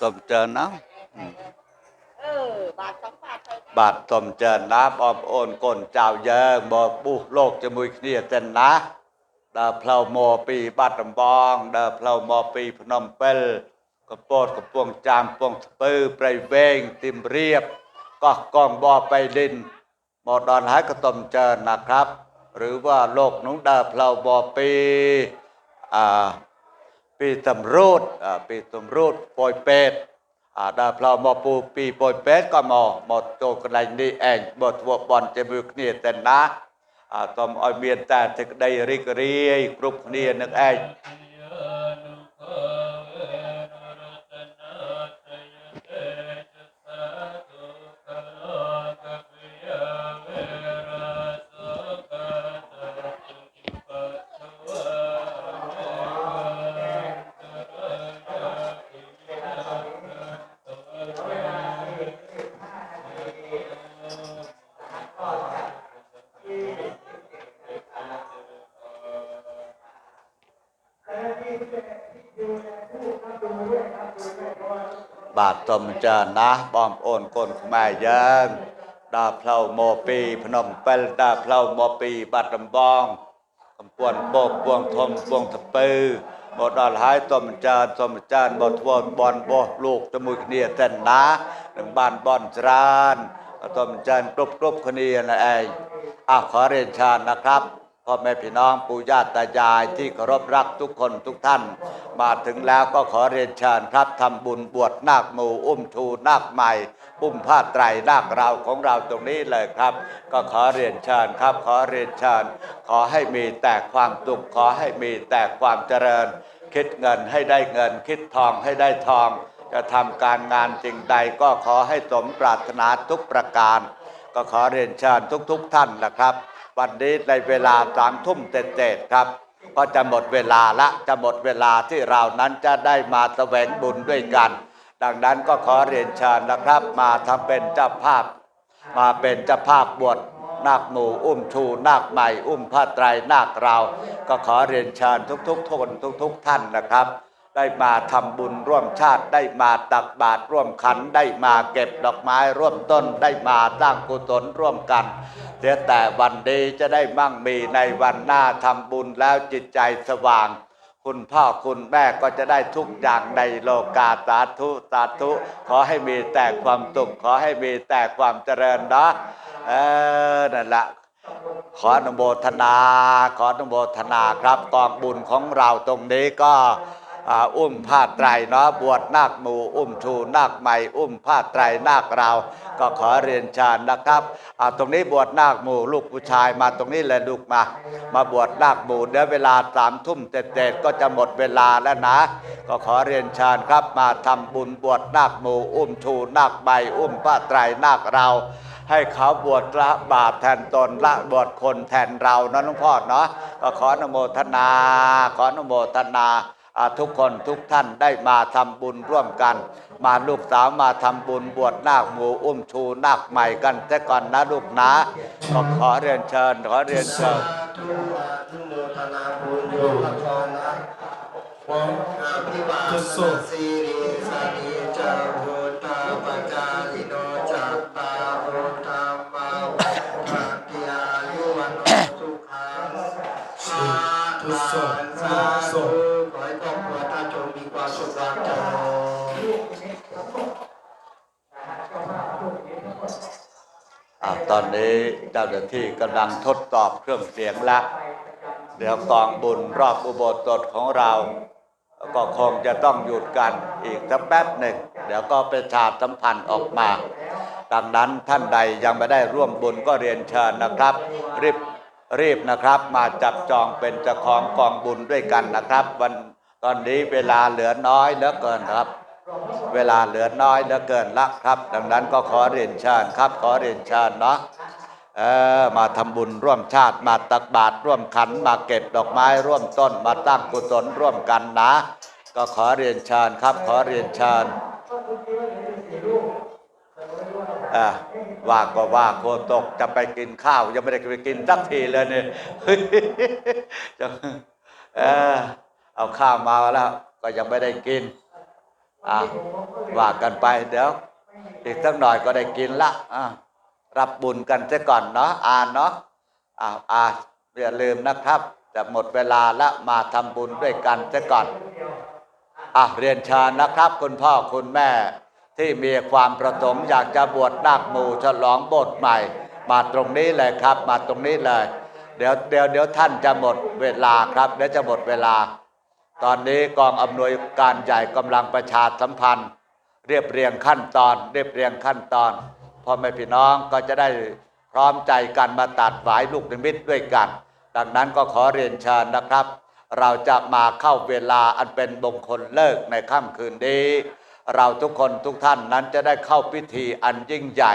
สมเจริญนะเออบาทสองบาทไปบาทสมเจริญนะบอมโอนกลเจ้าเยิงบอบุโลกจะมุยเครียดเต็นนะดาเพลาโมอปีบัดลำบองดาเพลาโมอปีพนมเปลกระโปดกระปวงจามปวงสะปือไปเวงติมเรียบก็กองบอไปลินหมอดอนหายกระตมเจริญนะครับ หรือว่าโลกนุ้งดาเพลาบอปีอ่า ពីតម្រូតពីតម្រូតប៉ោយពេទ្យអាដើរផ្លោមកពូពីប៉ោយពេទ្យក៏មកមកចូលកន្លែងនេះឯងបើធ្វើបន់ជាមួយគ្នាតែណាអាតំឲ្យមានតែទឹកដីរីករាយគ្រប់គ្នានឹងឯង บาทตมเจานะบอมโอนกนขมายยังดาเพลาโมปีพนมเปลดาเพลาโมปีบัดลำบองกำปวนโบกปวงทมปวงตะปือหมดอลหายตมจานตมจานบทวบอลบอลูกจมุยเนี่ยแต่นนะหนึ่งบ้านบอนจรานตมจานกรุบกรุบคณีนะเองอะขอเรียนชานนะครับ พ่อแม่พี่น้องปู่ย่าตายายที่เคารพรักทุกคนทุกท่าน มาถึงแล้วก็ขอเรียนเชิญครับทำบุญบวชนาคหมู่อุ้มชูนาคใหม่อุ้มผ้าไตรนาคเราของเราตรงนี้เลยครับ ก็ขอเรียนเชิญครับ ขอเรียนเชิญ ขอให้มีแต่ความสุขขอให้มีแต่ความเจริญ คิดเงินให้ได้เงิน คิดทองให้ได้ทอง จะทำการงานสิ่งใดก็ขอให้สมปรารถนาทุกประการ ก็ขอเรียนเชิญทุกๆท่านนะครับ วันนี้ในเวลาสามทุ่มเต็ดครับ ก็จะหมดเวลาละจะหมดเวลาที่เรานั้นจะได้มาแสวงบุญด้วยกัน ดังนั้นก็ขอเรียนเชิญนะครับ มาทำเป็นเจ้าภาพ มาเป็นเจ้าภาพบวชนาคหมู่อุ้มชูนาคใหม่ อุ้มผ้าไตรนาคเรา ก็ขอเรียนเชิญทุกๆคนทุก ๆ ท่านนะครับ ได้มาทำบุญร่วมชาติได้มาตักบาตรร่วมขันได้มาเก็บดอกไม้ร่วมต้นได้มาสร้างกุศลร่วมกันเสียแต่วันดีจะได้มั่งมีในวันหน้าทำบุญแล้วจิตใจสว่าง คุณพ่อคุณแม่ก็จะได้ทุกอย่างในโลกาสาธุสาธุ ขอให้มีแต่ความสุขขอให้มีแต่ความเจริญนะเออนั่นแหละขออนุโมทนา ขออนุโมทนาครับกองบุญของเราตรงนี้ก็ อุ้มผ้าไตรเนาะบวชนาคหมู่อุ้มชูนาคใหม่ อุ้มผ้าไตรนาคเรา ก็ขอเรียนเชิญนะครับตรงนี้บวชนาคหมู่ลูกผู้ชายมาตรงนี้เลยลูกมา มาบวชนาคหมู่เดี๋ยวเวลาสามทุ่มเต็ดๆก็จะหมดเวลาแล้วนะ ก็ขอเรียนเชิญครับมาทำบุญบวชนาคหมู่อุ้มชูนาคใหม่อุ้มผ้าไตรนาคเราให้เขาบวชละบาปแทนตนละบวชคนแทนเรานะหลวงพ่อเนาะก็ขออนุโมทนา ขออนุโมทนา ทุกคนทุกท่านได้มาทำบุญร่วมกัน มาลูกสาวมาทำบุญบวชนาคหมู่อุ้มชูนาคใหม่กันแต่ก่อนนะลูกนะก็ขอเรียนเชิญขอเรียนเชิญธุอามทนาบุญโยมพรนะผมอภิวาทสิริสานิจา ตอนนี้เจ้าหน้าที่กำลังทดสอบเครื่องเสียงแล้วเดี๋ยวกองบุญรอบอุโบสถของเรา ก็คงจะต้องหยุดกันอีกสักแป๊บหนึ่ง เดี๋ยวก็ประชาสัมพันธ์ออกมา ดังนั้นท่านใดยังไม่ได้ร่วมบุญก็เรียนเชิญนะครับ รีบรีบนะครับมาจับจองเป็นเจ้าของกองบุญด้วยกันนะครับ วันตอนนี้เวลาเหลือน้อยเหลือเกินครับ เวลาเหลือน้อยเหลือเกินละครับ ดังนั้นก็ขอเรียนเชิญครับ ขอเรียนเชิญเนาะเออมาทำบุญร่วมชาติมาตักบาตรร่วมขันมาเก็บดอกไม้ร่วมต้นมาตั้งกุศลร่วมกันนะ ก็ขอเรียนเชิญครับ ขอเรียนเชิญอะว่าก็ว่าโคตกจะไปกินข้าว ยังไม่ได้ไปกินสักทีเลยเนี่ยจะเออเอาข้าวมาแล้วก็ยังไม่ได้กิน อะว่ากันไปเดี๋ยว อีกสักหน่อยก็ได้กินละอะรับบุญกันซะก่อนเนาะอ่านเนาะอ่าอ่าอย่าลืมนะครับ จะหมดเวลาละมาทำบุญด้วยกันซะก่อนอะเรียนเชิญนะครับ คุณพ่อคุณแม่ที่มีความประสงค์อยากจะบวชนาคหมู่ฉลองบสถ์ใหม่ มาตรงนี้เลยครับ มาตรงนี้เลย เดี๋ยวเดี๋ยวเดี๋ยวท่านจะหมดเวลาครับเดี๋ยวจะหมดเวลา ตอนนี้กองอำนวยการใหญ่กำลังประชาสัมพันธ์ เรียบเรียงขั้นตอน เรียบเรียงขั้นตอนพ่อแม่พี่น้องก็จะได้พร้อมใจกันมาตัดหวายลูกนิมิตด้วยกัน ดังนั้นก็ขอเรียนเชิญนะครับ เราจะมาเข้าเวลาอันเป็นมงคลเลิกในค่ำคืนนี้ เราทุกคนทุกท่านนั้นจะได้เข้าพิธีอันยิ่งใหญ่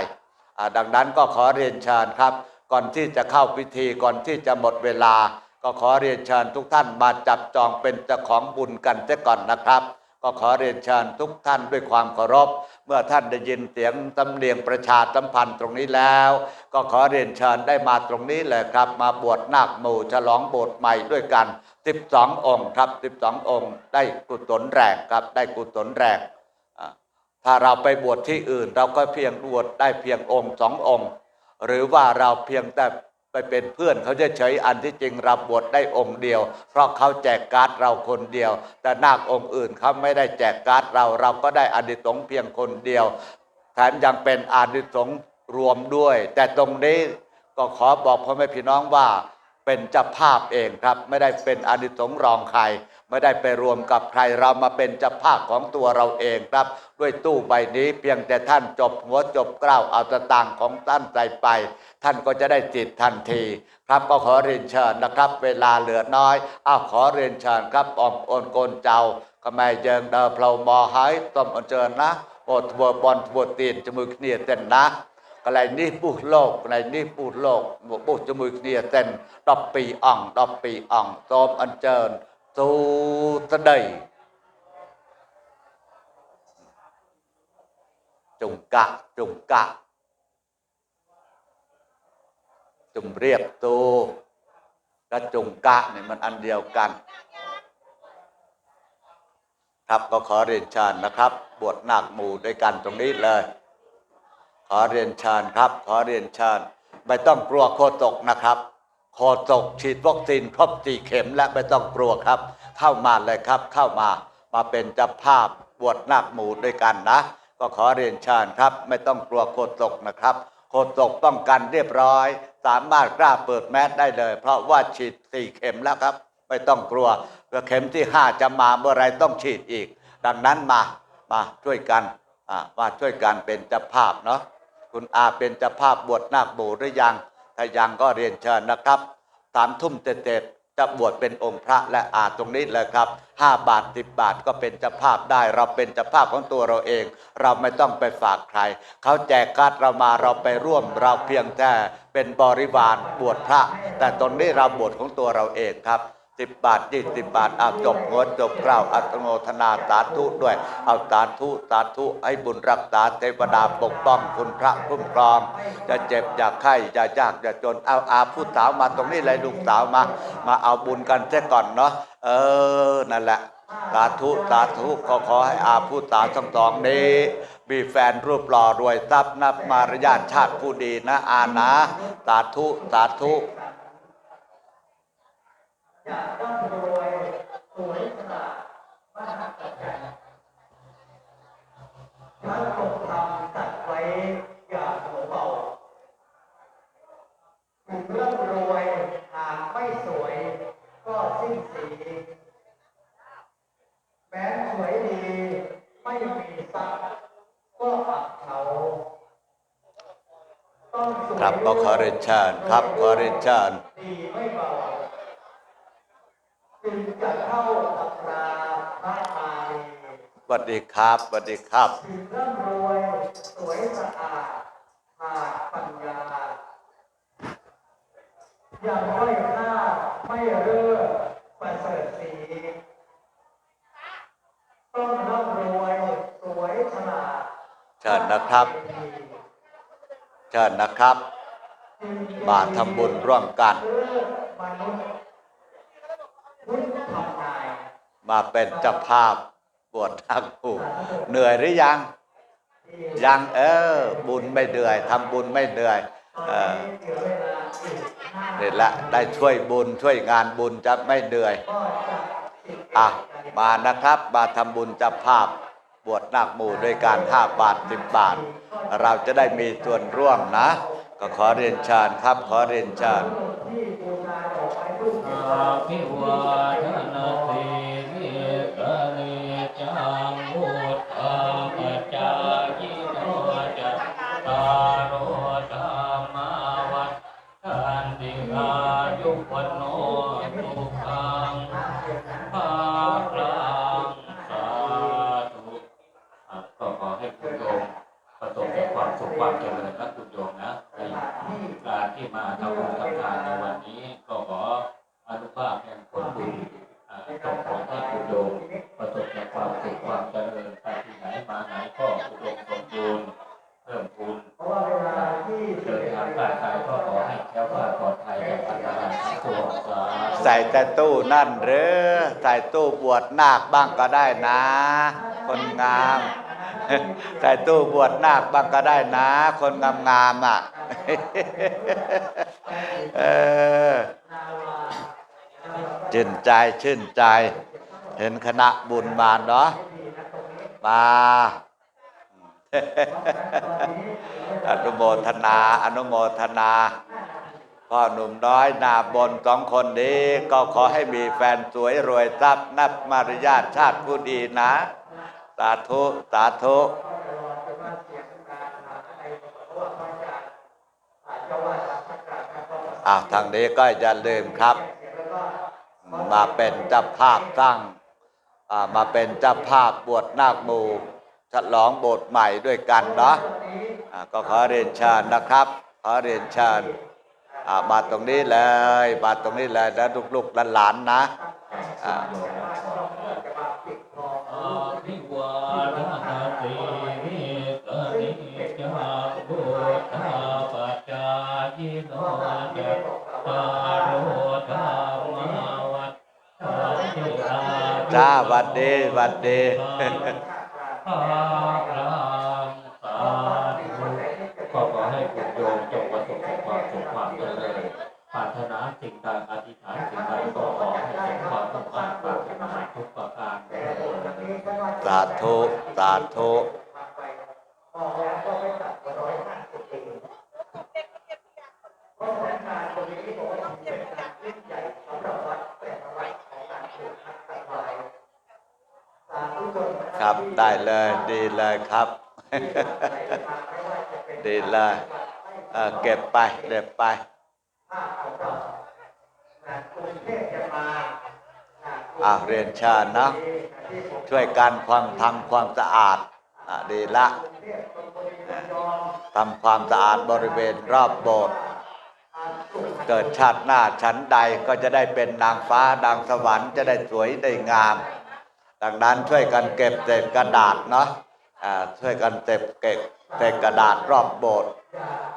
ดังนั้นก็ขอเรียนเชิญครับ ก่อนที่จะเข้าพิธีก่อนที่จะหมดเวลา ก็ขอเรียนเชิญทุกท่านมาจับจองเป็นเจ้าของบุญกันเสียก่อนนะครับ ก็ขอเรียนเชิญทุกท่านด้วยความเคารพ เมื่อท่านได้ยินเสียงตำเนียงประชาสัมพันธ์ตรงนี้แล้ว ก็ขอเรียนเชิญได้มาตรงนี้เลยครับ มาบวชนาคหมู่ฉลองโบสถ์ใหม่ด้วยกัน 12 องค์ครับ 12 องค์ ได้กุศลแรงครับได้กุศลแรงถ้าเราไปบวชที่อื่น เราก็เพียงบวชได้เพียงองค์สององค์ หรือว่าเราเพียงแต่ ไปเป็นเพื่อนเขาจะเฉยอันที่จริงรับบทได้องค์เดียว เพราะเขาแจกการ์ดเราคนเดียว แต่นาคองค์อื่นเขาไม่ได้แจกการ์ดเราเราก็ได้อดิสงเพียงคนเดียว แถมยังเป็นอดิสงรวมด้วย แต่ตรงนี้ก็ขอบอกพ่อแม่พี่น้องว่าเป็นเจ้าภาพเองครับ ไม่ได้เป็นอดิสงรองใคร ไม่ได้ไปรวมกับใครเรามาเป็นเจ้าภาพของตัวเราเองครับ ด้วยตู้ใบนี้เพียงแต่ท่านจบหัวจบเกล้าวเอาตะตังของท่านใส่ไป ท่านก็จะได้จิตทันที ครับก็ขอเรียนเชิญนะครับ เวลาเหลือน้อยอ้าวขอเรียนเชิญครับอมโอนโกนเจ้าก็ไม่เจิงเดอเพลามอหายต้มอันเจิญนะโอดทัวบอลทวตีนจมือเนียเต้นนะก็เลยนี่ปูโลกในนี่ปูโลกปูจมือเนียเต้นดอบปีอ่องดอบปีอ่ ต้มอันเจิญตูตะดยจงกะจงกะจุ่มเรียบตูและจงกะเนี่ยมันอันเดียวกัน ครับก็ขอเรียนเชิญนะครับ บวชนาคหมู่ด้วยกันตรงนี้เลย ขอเรียนเชิญครับ ขอเรียนเชิญไม่ต้องกลัวโคตกนะครับ โคตกฉีดวัคซีนครบสี่เข็มและไม่ต้องกลัวครับ เข้ามาเลยครับเข้ามามาเป็นเจ้าภาพบวชนาคหมู่ด้วยกันนะ ก็ขอเรียนเชิญครับ ไม่ต้องกลัวโคตกนะครับ โคตกป้องกันเรียบร้อย สามารถกล้าเปิดแมสได้เลย เพราะว่าฉีดสี่เข็มแล้วครับ ไม่ต้องกลัวเพื่อเข็มที่ห้าจะมาเมื่อไรต้องฉีดอีก ดังนั้นมามาช่วยกันมาช่วยกันเป็นเจ้าภาพเนาะคุณอาเป็นเจ้าภาพบวชนาคบูหรือยัง ถ้ายังก็เรียนเชิญนะครับสามทุ่มเต็ดจะบวชเป็นองค์พระและอาตรงนี้เลยครับห้าบาทสิบบาทก็เป็นเจ้าภาพได้ เราเป็นเจ้าภาพของตัวเราเอง เราไม่ต้องไปฝากใคร เขาแจกการ์ดเรามาเราไปร่วม เราเพียงแค่เป็นบริวารบวชพระ แต่ตอนนี้เราบวชของตัวเราเองครับ สิบบาทยี่สิบบาทเอาจบหัวจบเกล้าวอัตโนทนาสาธุด้วย เอาสาธุสาธุให้บุญรักษาเทวดาปกป้องคุณพระคุ้มครอง จะเจ็บอย่าไข้อย่ายากอย่าจนเอาอาผู้สาวมาตรงนี้เลยลูกสาวมา มาเอาบุญกันเสียก่อนเนาะเออนั่นแหละสาธุสาธุขอขอให้อาผู้สาวทั้งสองนี้มีแฟนรูปหล่อรวยทรัพย์นับมารยาทชาติผู้ดีนะอานะสาธุสาธุ จะต้องรวยสวยสละมหัศจรรย์พระทรงทำตัดไว้อย่างหัวเบาถึงร่ำรวยหากไม่สวยก็สิ้นสี แม้สวยดีไม่มีทรัพย์ก็อับเฉาครับก็ขอเรียนเชิญครับขอเรียนเชิญดีไม่เบา จึงจะเข้าตำราพระมาลีสวัสดีครับสวัสดีครับถึงร่ำรวยสวยสะอาดขาดปัญญาอย่างด้อยค่าไม่เลิศประเสริฐสีต้องร่ำรวยสวยฉลาดเชิญนะครับเชิญนะครับ มาทำบุญร่วมกันเลิศมนุษย์พุทธทำนาย มาเป็นเจ้าภาพบวชนักผู้เหนื่อยหรือยัง ยังเออ บุญไม่เหนื่อยทำบุญไม่เหนื่อยเออนี่แหละได้ช่วยบุญช่วยงานบุญจะไม่เหนื่อยอะมานะครับ มาทำบุญจะภาพบวชนาคหมู่ด้วยการห้าบาทสิบบาท เราจะได้มีส่วนร่วมนะ ก็ขอเรียนเชิญครับขอเรียนเชิญ ภิวาทนาสีลิกะเนจังพุทธาปัจจายิโนจัตตาโอธรรมาวัฏทันติอายุวันโนทุกขังภาลังสาธุก็ขอให้คุณโยมประสบแต่ความสุขความเจริญนะ แต่ตู้นั่นหรือใส่ตู้บวชนาคบ้างก็ได้นะ คนงามใส่ตู้บวชนาคบ้างก็ได้นะ คนงามงามอะเออชื่นใจชื่นใจ เห็นคณะบุญมาเนาะมาอนุโมทนา อนุโมทนา พ่อหนุ่มน้อยนาบนสองคนนี้ ก็ขอให้มีแฟนสวยรวยทรัพย์นับมารยาทชาติผู้ดีนะ สาธุ สาธุอ่าทางนี้ก็อย่าลืมครับ มาเป็นเจ้าภาพตั้งอ่ามาเป็นเจ้าภาพบวชนาคมูฉลองโบสถ์ใหม่ด้วยกันเนาะอ่าก็ขอเรียนเชิญนะครับ ขอเรียนเชิญ มาตรงนี้เลย มาตรงนี้เลยแล้วลูกๆหลานๆนะอ่าอาภิวาทนาสีลิกะเนจังพุทธาปัจจายิโนจัตตารโอธรรมาวัฏทันติอายุจ้าหวัดดีหวัดดี ธุสาธุครับได้เลยดีเลยครับ ดีเลยเก็บไปเก็บไปอ่าเรียนชิญนะ ช่วยกันความทำความสะอาดอะดีละทำความสะอาดบริเวณรอบโบสถ์เกิดชาติหน้าชั้นใดก็จะได้เป็นนางฟ้านางสวรรค์จะได้สวยได้งาม ดังนั้นช่วยกันเก็บเศษกระดาษเนาะอ่าช่วยกันเก็บเก็บเศษกระดาษรอบโบสถ์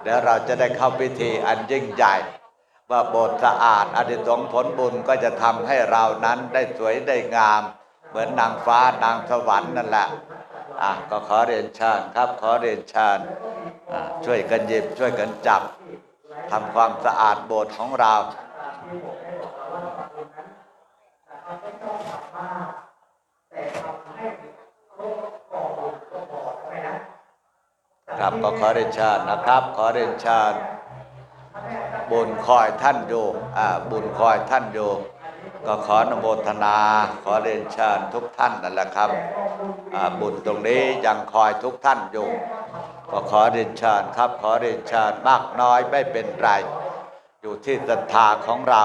เดี๋ยวเราจะได้เข้าพิธีอันยิ่งใหญ่ว่าโบสถ์สะอาดอดิสงผลบุญก็จะทำให้เรานั้นได้สวยได้งาม เหมือนนางฟ้านางสวรรค์นั่นแหละอะก็ขอเรียนเชิญครับ ขอเรียนเชิญช่วยกันหยิบช่วยกันจับทำความสะอาดโบสถ์ของเราครับก็ขอเรียนเชิญนะครับ ขอเรียนเชิญบุญคอยท่านอยู่อ่าบุญคอยท่านอยู่ ก็ขออนโมทนา ขอเรียนเชิญทุกท่านนั่นแหละครับ บุญตรงนี้ยังคอยทุกท่านอยู่ ก็ขอเรียนเชิญครับ ขอเรียนเชิญมากน้อยไม่เป็นไร อยู่ที่ศรัทธาของเรา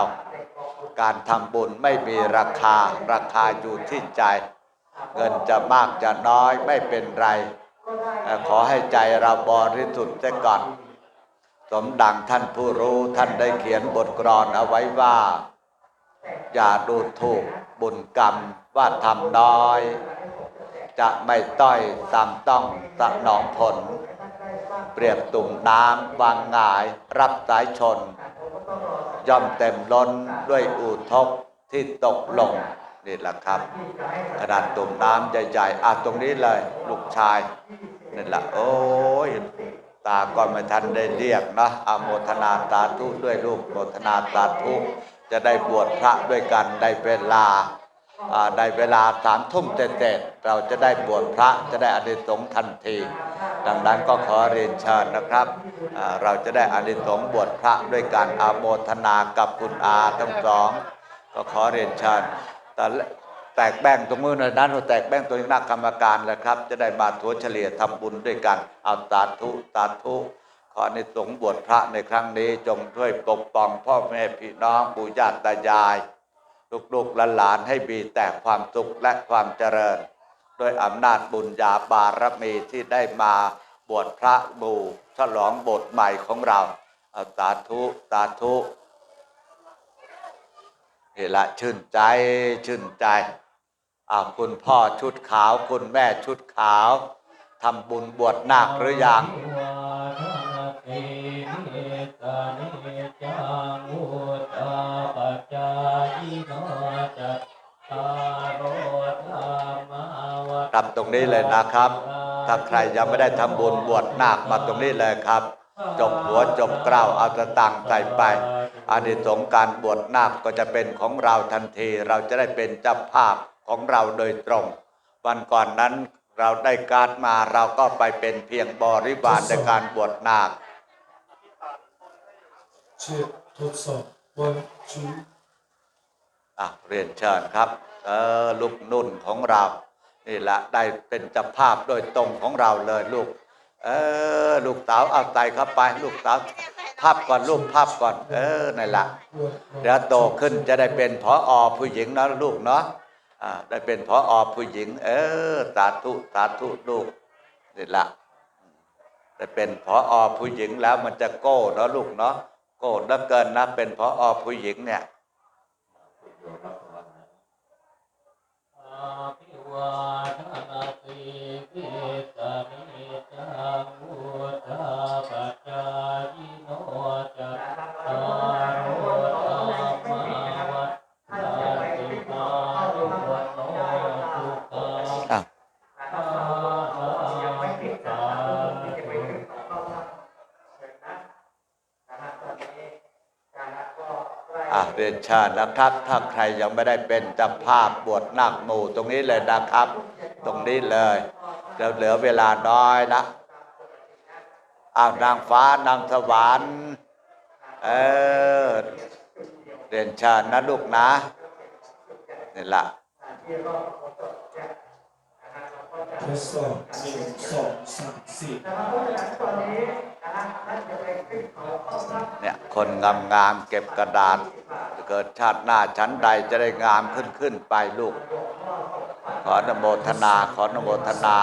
การทำบุญไม่มีราคา ราคาอยู่ที่ใจ เงินจะมากจะน้อยไม่เป็นไรแต่ขอให้ใจเราบริสุทธิ์เสียก่อน สมดังท่านผู้รู้ท่านได้เขียนบทกรอนเอาไว้ว่า อย่าดูถูกบุญกรรมว่าทำน้อย จะไม่ต้อยตามต้องสนองผล เปรียบตุ่มน้ำวางงายรับสายชน ย่อมเต็มล้นด้วยอูทกที่ตกลงนี่แหละครับกระดาษตุ่มน้ำใหญ่ๆอะตรงนี้เลยลูกชายนี่แหละโอ้ยตาก่อนไม่ทันได้เรียกนะอโมทนาตาทุด้วยลูกโมทนาตาทุ จะได้บวชพระด้วยกันได้เวลาได้เวลาสามทุ่มเต็ดเราจะได้บวชพระจะได้อานิสงส์ทันที ดังนั้นก็ขอเรียนเชิญนะครับ เราจะได้อานิสงส์บวชพระด้วยกันอาโมทนากับคุณอาทั้งสอง ก็ขอเรียนเชิญแต่แตกแบ่งตรงมือหน่อยนั้นแตกแบ่งตัวคณะกรรมการแหละครับ จะได้มาถัวเฉลี่ยทำบุญด้วยกันเอาตาทุตาทุ ขอในสงส์บวชพระในครั้งนี้จงช่วยปกป้องพ่อแม่พี่น้องปู่ย่าตายาย ลูกๆหลานๆให้มีแต่ความสุขและความเจริญ ด้วยอำนาจบุญญาบารมีที่ได้มาบวชพระบูฉลองบทใหม่ของเราเอาตาทุตาทุเฮละชื่นใจชื่นใจอาคุณพ่อชุดขาว คุณแม่ชุดขาวทำบุญบวชนาคหรือยัง นาทีนิสานิจังุตาปัจจายโนจัตตารธรรมาวทำตรงนี้เลยนะครับ ถ้าใครยังไม่ได้ทำบุญบวชนาคมาตรงนี้เลยครับ จบหัวจบเกล้าวเอาตะตังใส่ไปอานิสงส์การบวชนาคก็จะเป็นของเราทันที เราจะได้เป็นเจ้าภาพของเราโดยตรง วันก่อนนั้นเราได้การดมาเราก็ไปเป็นเพียงบริวารในการบวชนาค เช็คทดสอบ one two อะเรียนเชิญครับ เออลูกนุ่นของเรา นี่แหละได้เป็นจ้าภาพโดยตรงของเราเลยลูก เออลูกสาวเอาไตเข้าไป ลูกสาวภาพก่อนลูกภาพก่อน เออนั่นละเดี๋ยวโตขึ้นจะได้เป็นผออผู้หญิงนะลูกเนาะอ่าได้เป็นผออผู้หญิง เออสาธุสาธุลูกนี่แหละได้เป็นผออผู้หญิงแล้วมันจะโก้เนาะลูกเนาะ โก้เหลือเกินนะเป็นผออผู้หญิงเนี่ยอาภิวาทนาสีลิสานิจัง เรียนเชิญนะครับ ถ้าใครยังไม่ได้เป็นจ้าภาพบวชนาคหมู่ตรงนี้เลยนะครับ ตรงนี้เลยเดี๋ยวเหลือเวลาน้อยนะอ้าวนางฟ้านางสวรรค์เออเรียนเชิญนะลูกนะนี่ละทดสอบหนึ่งสองสามสี่ เนี่ยคนงามงามเก็บกระดาษ เกิดชาติหน้าชั้นใดจะได้งามขึ้นขึ้นไปลูก ขออนุโมทนา ขออนุโมทนา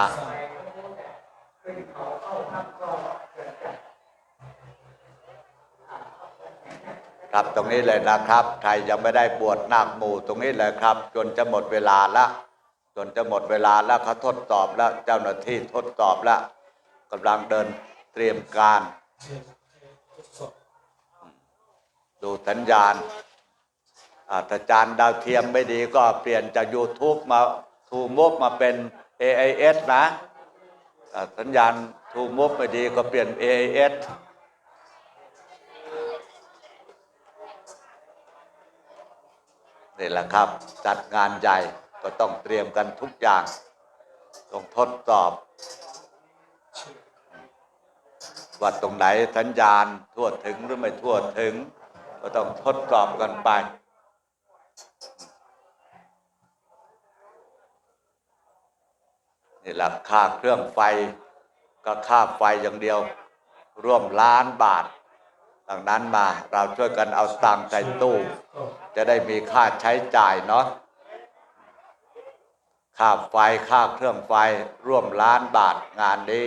ครับตรงนี้เลยนะครับ ใครยังไม่ได้บวชนาคหมู่ตรงนี้เลยครับ จนจะหมดเวลาละ จนจะหมดเวลาแล้วเขาทดสอบแล้ว เจ้าหน้าที่ทดสอบแล้วกำลังเดิน เตรียมการ ดูสัญญาณอาถ้าจานดาวเทียมไม่ดีก็เปลี่ยนจาก YouTube มาทูมบมาเป็น AIS นะสัญญาณทูมบไม่ดีก็เปลี่ยน AIS นี่แหละครับ จัดงานใหญ่ก็ต้องเตรียมกันทุกอย่าง ต้องทดสอบ ว่าตรงไหนสัญญาณทั่วถึงหรือไม่ทั่วถึง ก็ต้องทดสอบกันไป นี่แหละค่าเครื่องไฟก็ค่าไฟอย่างเดียว ร่วมล้านบาทดังนั้นมาเราช่วยกันเอาตังค์ใส่ตู้ จะได้มีค่าใช้จ่ายเนาะค่าไฟค่าเครื่องไฟร่วมล้านบาทงานนี้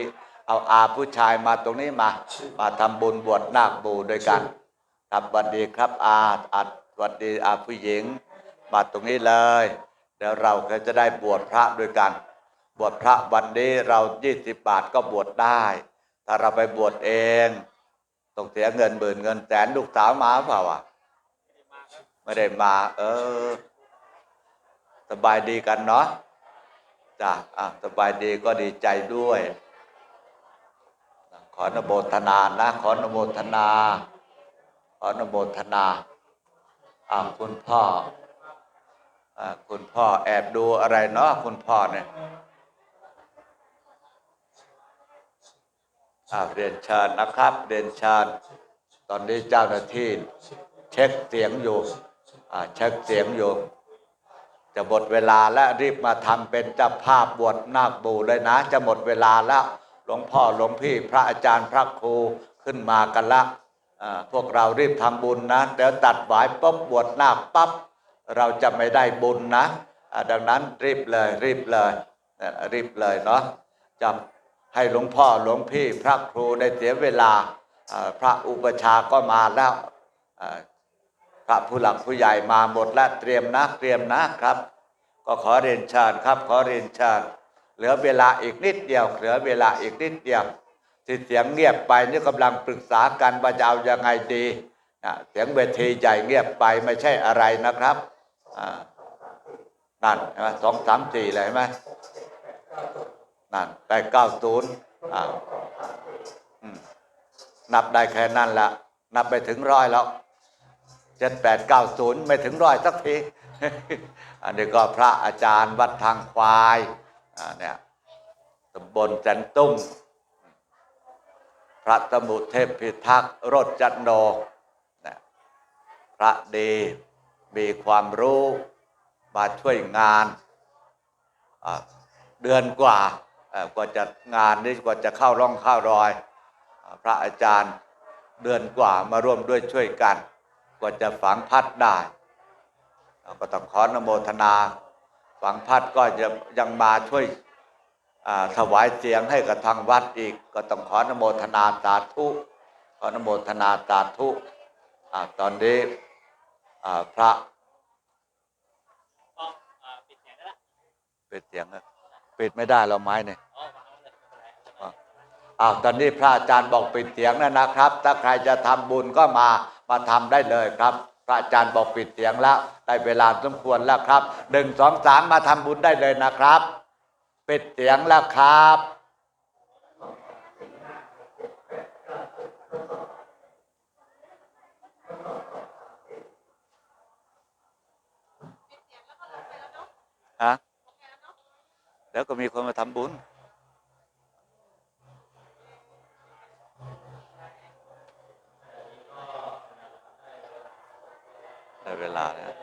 เอาอาผู้ชายมาตรงนี้มา มาทำบุญบวชนาคบูด้วยกัน ครับสวัสดีครับอาอัดสวัสดีอาผู้หญิง มาตรงนี้เลย เดี๋ยวเราก็จะได้บวชพระด้วยกัน บวชพระวันนี้เรา20บาทก็บวชได้ ถ้าเราไปบวชเองต้องเสียเงินหมื่นเงินแสนลูกสาวมาเปล่าอะไม่ได้มา เออ สบายดีกันเนาะจ้ะอะสบายดีก็ดีใจด้วยข ออนโมทนานะ ขออนโมทนา ขออนโมทนาอ่าคุณพ่ออ่าคุณพ่อแอบดูอะไรเนาะคุณพ่อเนี่ยอ่าเรียนเชิญนะครับ เรียนเชิญตอนนี้เจ้าหน้าที่เช็คเสียงอยู่อ่าเช็คเสียงอยู่ จะหมดเวลาแล้วรีบมาทำเป็นเจ้าภาพบวชนาคบูเลยนะ จะหมดเวลาแล้ว ลวงพ่อหลวงพี่พระอาจารย์พระครูขึ้นมากันละพวกเรารีบทำบุญนะเดี๋ยวตัดหวายปุ๊บบวชนาคปั๊บเราจะไม่ได้บุญนะดังนั้นรีบเลยรีบเลยรีบเลยเนาะจะให้หลวงพ่อหลวงพี่พระครูได้เสียเวลาพระอุปชาก็มาแล้วพระผู้หลักผู้ใหญ่มาหมดแล้วเตรียมนะเตรียมนะครับ ก็ขอเรียนเชิญครับขอเรียนเชิญ เหลือเวลาอีกนิดเดียว เหลือเวลาอีกนิดเดียวที่เสียงเงียบไปนี่กำลังปรึกษากันว่าจะเอายังไงดีนะเสียงเวทีใหญ่เงียบไปไม่ใช่อะไรนะครับนั่นเห็นไหมสองสามสี่เลยเห็นไหมนั่นได้เก้าศูนย์นับได้แค่นั้นละนับไปถึงร้อยแล้วเจ็ดแปดเก้าศูนย์ไม่ถึงร้อยสักที อันนี้ก็พระอาจารย์วัดทางควาย เนี่ยตำบลจันตุ้มพระสมุเทพพิทักษ์รถจันโนนะพระดีมีความรู้มาช่วยงาน เดือนกว่ากว่าจะงานนี้กว่าจะเข้าร่องเข้ารอยอพระอาจารย์เดือนกว่ามาร่วมด้วยช่วยกัน กว่าจะฝังพัดได้เราก็ต้องขอนโมทนา ฝังพัดก็จะยังมาช่วยอ่าถวายเสียงให้กับทางวัดอีก ก็ต้องขอนโมทนาสาธุขอนโมทนาสาธุอ่าตอนนี้อ่าพระปิดเสียงนะปิดไม่ได้เราไม้เนี่ยอ้าวตอนนี้พระอาจารย์บอกปิดเสียงแล้วนะครับ ถ้าใครจะทำบุญก็มามาทำได้เลยครับพ ระอาจารย์บอกปิดเสียงแล้ว ได้เวลาสมควรแล้วครับหนึ่งสองสามมาทำบุญได้เลยนะครับ ปิดเสียงแล้วครับฮะแล้วก็มีคนมาทำบุญ velare.